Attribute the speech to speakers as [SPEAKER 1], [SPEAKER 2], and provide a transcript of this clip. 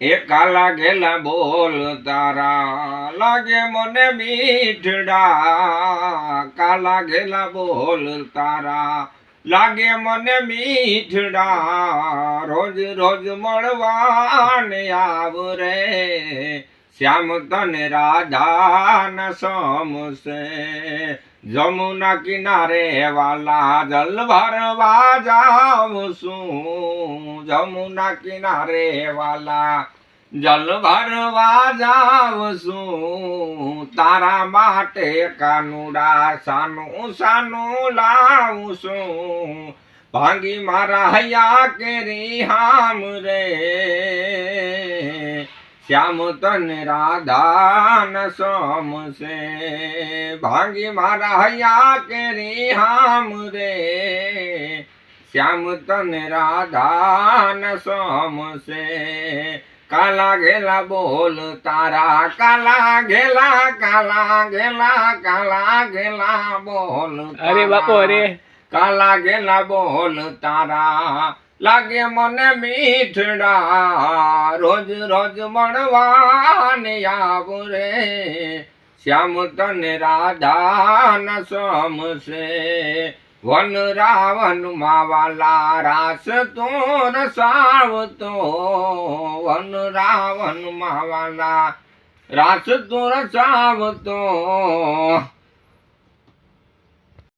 [SPEAKER 1] એકા લાગેલા બોલ તારા લાગે મને મીઠડા. કા લાગેલા બોલ તારા લાગે મને મીઠડા. રોજ રોજ મળવાને આવ રે શ્યામ તને રાધા સમસે જમુના કિનારે વાલા જલ ભરવા જાઉં છું જમુના કિનારે વાલા જલ ભરવા જાઉં છું તારા માટે કાનુડા સાનું સાનું લાવું છું ભાંગી મારા હૈયા કેરી હામ રે શ્યામ તન રાધાન સોમ સે. ભાંગી મારા હૈયા કેરી હામ રે. શ્યામ તન રાધાન સોમ સે. કાલા ઘેલા બોલ તારા કાલા ઘેલા કાલા ઘેલા કાલા ઘેલા બોલ
[SPEAKER 2] અરે બાપો અરે.
[SPEAKER 1] કાલા ઘેલા બોલ તારા. લાગે મને મીઠડા, રોજ રોજ મળવાને આવું રે. શ્યામ તને રાધા ન સમસે વન રાવણ માવાલા રાસ તોર સાવતો. વન રાવણ માવાલા રાસ તોર રસાવતો